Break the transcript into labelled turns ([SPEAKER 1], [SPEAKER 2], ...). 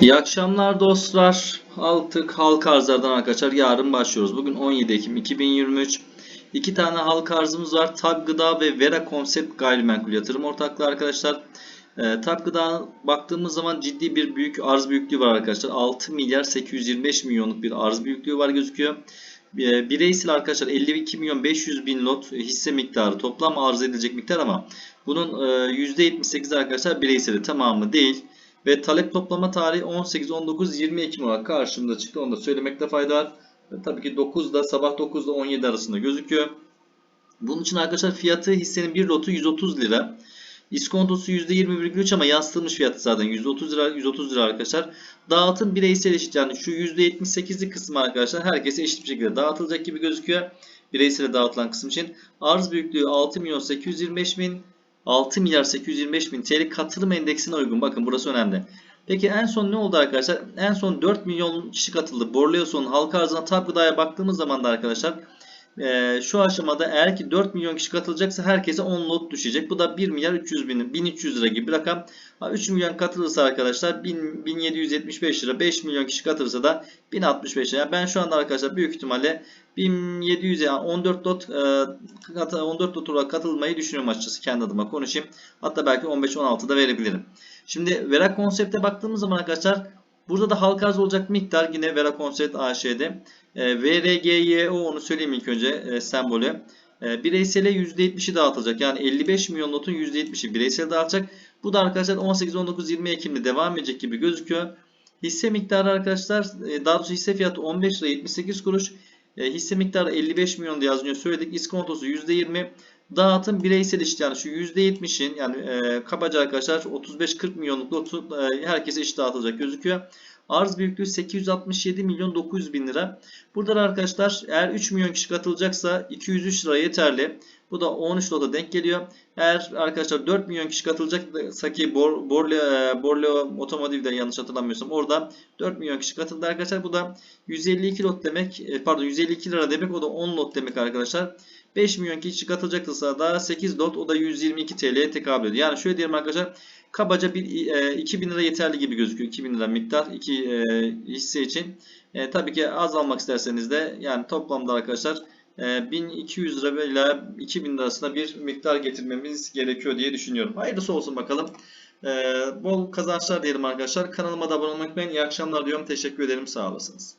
[SPEAKER 1] İyi akşamlar dostlar. Altık halka arzlardan arkadaşlar yarın başlıyoruz. Bugün 17 Ekim 2023. İki tane halka arzımız var. TAB Gıda ve Vera Konsept Gayrimenkul Yatırım Ortaklığı arkadaşlar. E, TAB Gıda baktığımız zaman ciddi bir büyük arz büyüklüğü var arkadaşlar. 6 milyar 825 milyonluk bir arz büyüklüğü var gözüküyor. E, bireysel arkadaşlar 52 milyon 500 bin lot hisse miktarı toplam arz edilecek miktar ama bunun e, %78 arkadaşlar bireyseli tamamı değil. Ve talep toplama tarihi 18, 19, 20 Ekim olarak karşımda çıktı. Onu da söylemekte fayda var. Ve tabii ki 9'da sabah 9 ile 17 arasında gözüküyor. Bunun için arkadaşlar fiyatı hissenin bir lotu 130 lira. İskontosu %20,3 ama yansıtılmış fiyatı zaten 130 lira 130 lira arkadaşlar. Dağıtım bireysel eşit yani şu %78'lik kısmı arkadaşlar herkese eşit bir şekilde dağıtılacak gibi gözüküyor. Bireysele dağıtılan kısım için. Arz büyüklüğü 6 milyon 825 bin 6 milyar 825 bin TL katılım endeksine uygun. Bakın burası önemli. Peki en son ne oldu arkadaşlar? En son 4 milyon kişi katıldı. Borleos'un halka arzına tab gıdaya baktığımız zaman da arkadaşlar e, şu aşamada eğer ki 4 milyon kişi katılacaksa herkese 10 lot düşecek. Bu da 1 milyar 300 bin, 1300 lira gibi bir rakam. Ha, 3 milyon katılırsa arkadaşlar 1000, 1775 lira. 5 milyon kişi katılırsa da 1065 lira. Yani ben şu anda arkadaşlar büyük ihtimalle 1700 yani 14 lot e, 14 lot olarak katılmayı düşünüyorum açıkçası kendi adıma konuşayım. Hatta belki 15-16 da verebilirim. Şimdi Vera konsepte baktığımız zaman arkadaşlar burada da halka arz olacak miktar yine Vera konsept AŞ'de. E, VRGYO onu söyleyeyim ilk önce e, sembolü. E, bireysele %70'i dağıtılacak. Yani 55 milyon notun %70'i bireysel dağıtacak. Bu da arkadaşlar 18, 19, 20 Ekim'de devam edecek gibi gözüküyor. Hisse miktarı arkadaşlar e, daha doğrusu hisse fiyatı 15 lira 78 kuruş. E, hisse miktarı 55 milyon diye az önce söyledik. İskontosu %20. Dağıtım bireysel eşit yani şu %70'in yani e, kabaca arkadaşlar 35-40 milyonluk e, herkese eşit dağıtılacak gözüküyor. Arz büyüklüğü 867 milyon 900 bin lira. Burada da arkadaşlar eğer 3 milyon kişi katılacaksa 203 lira yeterli. Bu da 13 lota denk geliyor. Eğer arkadaşlar 4 milyon kişi katılacaksa ki Bor, Borleo, Borleo Otomotiv'de yanlış hatırlamıyorsam orada 4 milyon kişi katıldı arkadaşlar. Bu da 152 lot demek e, pardon 152 lira demek o da 10 lot demek arkadaşlar. 5 milyon kişi katılacaksa da 8 lot o da 122 TL'ye tekabül ediyor. Yani şöyle diyelim arkadaşlar kabaca bir e, 2000 lira yeterli gibi gözüküyor. 2000 lira miktar iki e, hisse için. E, tabii ki az almak isterseniz de yani toplamda arkadaşlar e, 1200 lira ile 2000 lira arasında bir miktar getirmemiz gerekiyor diye düşünüyorum. Hayırlısı olsun bakalım. E, bol kazançlar diyelim arkadaşlar. Kanalıma da abone olmayı unutmayın. İyi akşamlar diyorum. Teşekkür ederim. Sağ olasınız.